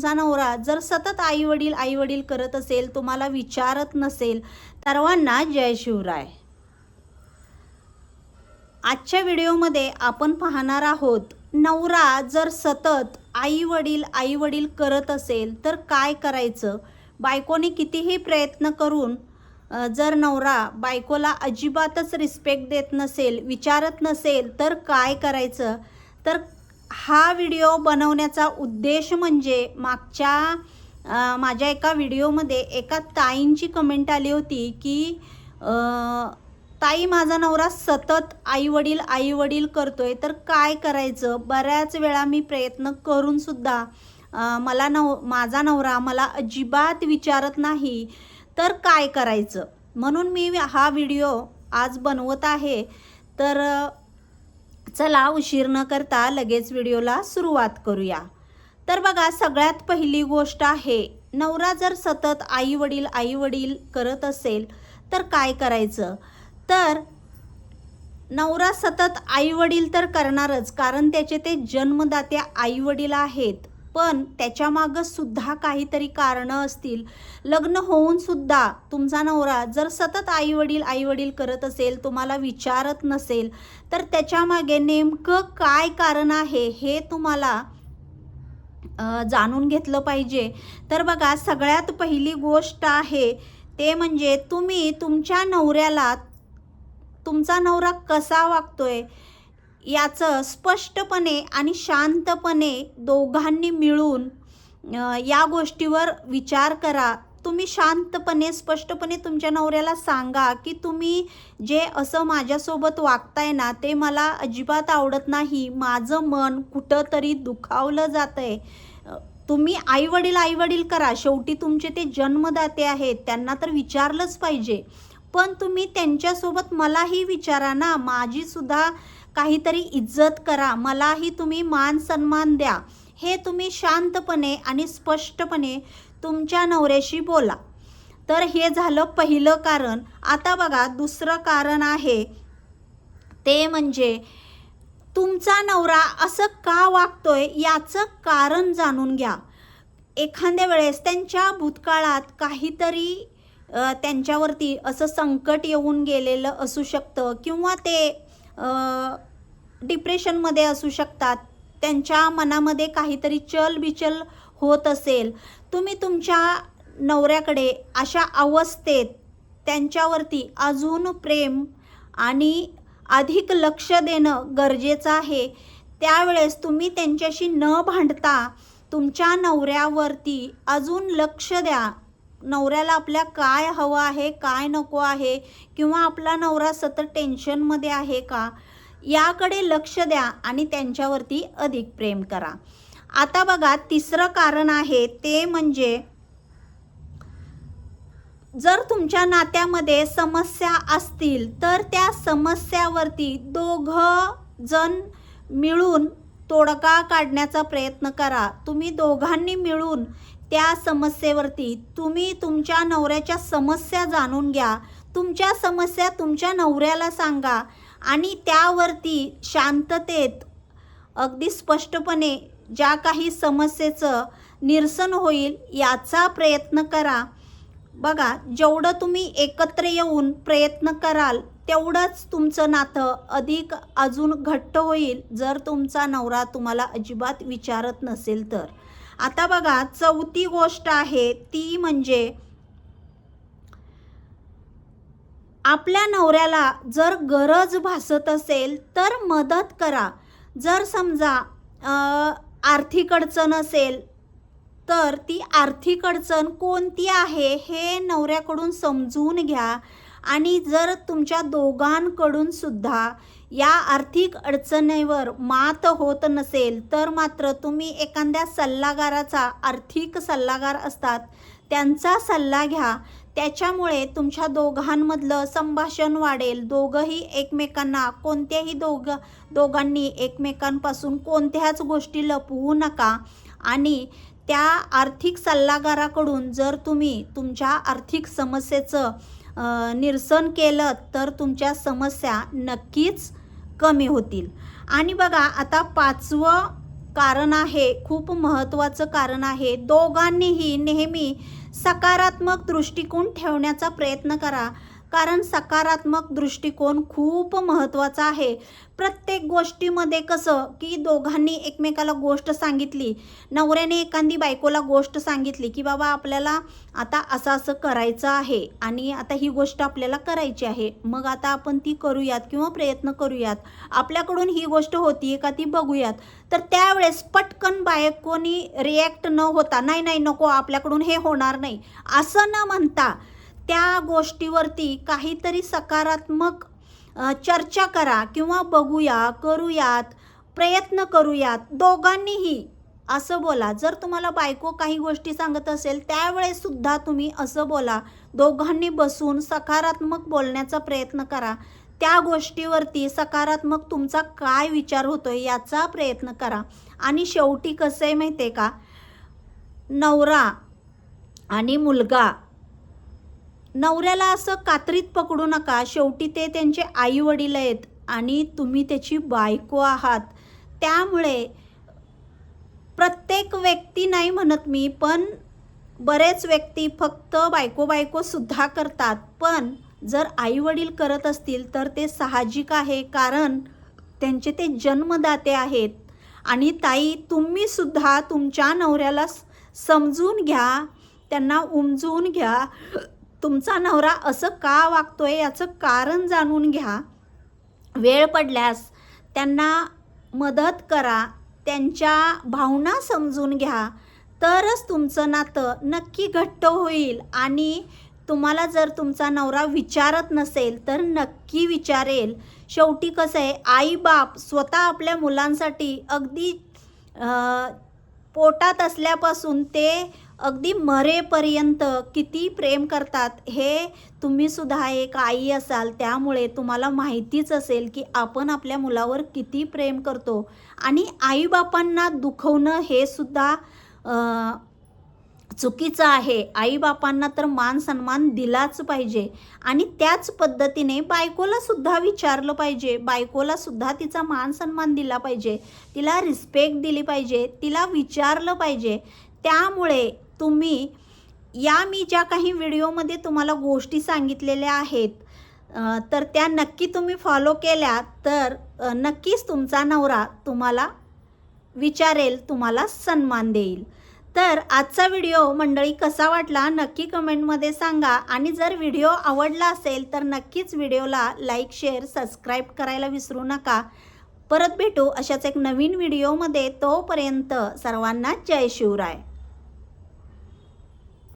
तुमचा नवरा जर सतत आई वडील आई वडील करत असेल तुम्हाला विचारत नसेल सर्वांना जय शिवराय. आजच्या व्हिडिओमध्ये आपण पाहणार आहोत नवरा जर सतत आई वडील आई वडील करत असेल तर काय करायचं? बायकोने कितीही प्रयत्न करून जर नवरा बायकोला अजिबातच रिस्पेक्ट देत नसेल विचारत नसेल तर काय करायचं? तर हा व्हिडिओ बनवण्याचा उद्देश म्हणजे मागच्या माझ्या एका व्हिडिओमध्ये एका ताईंची कमेंट आली होती की ताई माझा नवरा सतत आईवडील आईवडील करतो आहे तर काय करायचं? बऱ्याच वेळा मी प्रयत्न करूनसुद्धा मला नव माझा नवरा मला अजिबात विचारत नाही तर काय करायचं? म्हणून मी हा व्हिडिओ आज बनवत आहे. तर चला उशीर न करता लगेच व्हिडिओला सुरुवात करूया. तर बघा सगळ्यात पहिली गोष्ट आहे नवरा जर सतत आई वडील आई वडील करत असेल तर काय करायचं? तर नवरा सतत आई वडील तर करणारच कारण त्याचे ते जन्मदाते आई वडील आहेत. पण त्याच्यामागं सुद्धा काहीतरी कारणं असतील. लग्न होऊन सुद्धा तुमचा नवरा जर सतत आई वडील आई वडील करत असेल तुम्हाला विचारत नसेल तर त्याच्यामागे नेमकं काय कारण आहे हे तुम्हाला जाणून घेतलं पाहिजे. तर बघा सगळ्यात पहिली गोष्ट आहे ते म्हणजे तुम्ही तुमच्या नवऱ्याला तुमचा नवरा कसा वागतोय? याचं स्पष्टपणे आणि शांतपणे दोघांनी मिळून या गोष्टीवर विचार करा. तुम्ही शांतपणे स्पष्टपणे तुमच्या नवऱ्याला सांगा की तुम्ही जे असं माझ्यासोबत वागताय ना ते मला अजिबात आवडत नाही. माझं मन कुठंतरी दुखावलं जातं आहे तुम्ही आईवडील आईवडील करा. शेवटी तुमचे ते जन्मदाते आहेत त्यांना तर विचारलंच पाहिजे. पण तुम्ही त्यांच्यासोबत मलाही विचारा ना. माझीसुद्धा काहीतरी इज्जत करा मलाही तुम्ही मान सन्मान द्या हे तुम्ही शांतपणे आणि स्पष्टपणे तुमच्या नवऱ्याशी बोला. तर हे झालं पहिलं कारण. आता बघा दुसरं कारण आहे ते म्हणजे तुमचा नवरा असं का वागतोय याचं कारण जाणून घ्या. एखाद्या वेळेस त्यांच्या भूतकाळात काहीतरी त्यांच्यावरती असं संकट येऊन गेलेलं असू शकतं किंवा ते डिप्रेशनमध्ये असू शकतात. त्यांच्या मनामध्ये काहीतरी चलबिचल होत असेल. तुम्ही तुमच्या नवऱ्याकडे अशा अवस्थेत त्यांच्यावरती अजून प्रेम आणि अधिक लक्ष देणं गरजेचं आहे. त्यावेळेस तुम्ही त्यांच्याशी न भांडता तुमच्या नवऱ्यावरती अजून लक्ष द्या. नवऱ्याला आपल्या काय हवं आहे काय नको आहे किंवा आपला नवरा सतत टेन्शनमध्ये आहे का याकडे लक्ष द्या आणि त्यांच्यावरती अधिक प्रेम करा. आता बघा तिसरं कारण आहे ते म्हणजे जर तुमच्या नात्यामध्ये समस्या असतील तर त्या समस्यावरती दोघं जण मिळून तोडगा काढण्याचा प्रयत्न करा. तुम्ही दोघांनी मिळून त्या समस्येवरती तुम्ही तुमच्या नवऱ्याच्या समस्या जाणून घ्या. तुमच्या समस्या तुमच्या नवऱ्याला सांगा आणि त्यावरती शांततेत अगदी स्पष्टपणे ज्या काही समस्येचं निरसन होईल याचा प्रयत्न करा. बघा जेवढं तुम्ही एकत्र येऊन प्रयत्न कराल तेवढंच तुमचं नातं अधिक अजून घट्ट होईल जर तुमचा नवरा तुम्हाला अजिबात विचारत नसेल तर. आता बघा चौथी गोष्ट आहे ती म्हणजे आपल्या नवऱ्याला जर गरज भासत असेल तर मदत करा. जर समजा आर्थिक अडचण असेल तर ती आर्थिक अडचण कोणती आहे हे नवऱ्याकडून समजून घ्या. आणि जर तुमच्या दोघांकडून सुद्धा या आर्थिक अडचणीवर मात होत नसेल तर मात्र तुम्ही एखाद्या सल्लागाराचा आर्थिक सल्लागार असतात. त्यांचा सल्ला घ्या. त्याच्यामुळे तुमच्या दोघांमधलं संभाषण वाढेल. दोघंही एकमेकांना कोणत्याही दोघं दोघांनी एकमेकांपासून कोणत्याच गोष्टी लपवू नका. आणि त्या आर्थिक सल्लागाराकडून जर तुम्ही तुमच्या आर्थिक समस्येचं निरसन केलं तर तुमच्या समस्या नक्कीच कमी होतील. आणि बघा आता पाचवं कारण आहे खूप महत्त्वाचं कारण आहे दोघांनीही नेहमी सकारात्मक दृष्टिकोन ठेवण्याचा प्रयत्न करा. कारण सकारात्मक दृष्टिकोन खूप महत्त्वाचा आहे. प्रत्येक गोष्टीमध्ये कसं की दोघांनी एकमेकाला गोष्ट सांगितली नवऱ्याने एखादी बायकोला गोष्ट सांगितली की बाबा आपल्याला आता असं असं करायचं आहे आणि आता ही गोष्ट आपल्याला करायची आहे मग आता आपण ती करूयात किंवा प्रयत्न करूयात. आपल्याकडून ही गोष्ट होती का ती बघूयात. तर त्यावेळेस पटकन बायकोनी रिॲक्ट न होता नाही नाही नको आपल्याकडून हे होणार नाही. असं न म्हणता त्या गोष्टीवरती काहीतरी सकारात्मक चर्चा करा किंवा बघूया करूयात प्रयत्न करूयात. दोघांनीही असं बोला. जर तुम्हाला बायको काही गोष्टी सांगत असेल त्यावेळेससुद्धा तुम्ही असं बोला. दोघांनी बसून सकारात्मक बोलण्याचा प्रयत्न करा. त्या गोष्टीवरती सकारात्मक तुमचा काय विचार होतोय याचा प्रयत्न करा. आणि शेवटी कसं आहे माहिती आहे का? नवरा आणि मुलगा नवऱ्याला असं कात्रीत पकडू नका. शेवटी ते त्यांचे आई वडील आहेत आणि तुम्ही त्याची बायको आहात. त्यामुळे प्रत्येक व्यक्ती नाही म्हणत मी पण बरेच व्यक्ती फक्त बायको बायकोसुद्धा करतात. पण जर आई वडील करत असतील तर ते साहजिक आहे कारण त्यांचे ते जन्मदाते आहेत. आणि ताई तुम्हीसुद्धा तुमच्या नवऱ्याला समजून घ्या त्यांना उमजून घ्या. तुमचा नवरा असं का वागतोय याचं कारण जाणून घ्या. वेळ पडल्यास त्यांना मदत करा त्यांच्या भावना समजून घ्या. तरच तुमचं नातं नक्की घट्ट होईल आणि तुम्हाला जर तुमचा नवरा विचारत नसेल तर नक्की विचारेल. शेवटी कसं आहे आई बाप स्वतः आपल्या मुलांसाठी अगदी पोटात असल्यापासून ते अगदी मरेपर्यंत किती प्रेम करतात हे तुम्हीसुद्धा एक आई असाल त्यामुळे तुम्हाला माहितीच असेल की आपण आपल्या मुलावर किती प्रेम करतो. आणि आईबापांना दुखवणं हे सुद्धा चुकीचं आहे. आईबापांना तर मान सन्मान दिलाच पाहिजे. आणि त्याच पद्धतीने बायकोलासुद्धा विचारलं पाहिजे. बायकोलासुद्धा तिचा मान सन्मान दिला पाहिजे. तिला रिस्पेक्ट दिली पाहिजे. तिला विचारलं पाहिजे. त्यामुळे तुम्ही या मी ज्या काही व्हिडिओमध्ये तुम्हाला गोष्टी सांगितलेल्या आहेत तर त्या नक्की तुम्ही फॉलो केल्या तर नक्कीच तुमचा नवरा तुम्हाला विचारेल तुम्हाला सन्मान देईल. तर आजचा व्हिडिओ मंडळी कसा वाटला नक्की कमेंटमध्ये सांगा आणि जर व्हिडिओ आवडला असेल तर नक्कीच व्हिडिओला लाईक शेअर सबस्क्राईब करायला विसरू नका. परत भेटू अशाच एक नवीन व्हिडिओमध्ये तोपर्यंत सर्वांना जय शिवराय.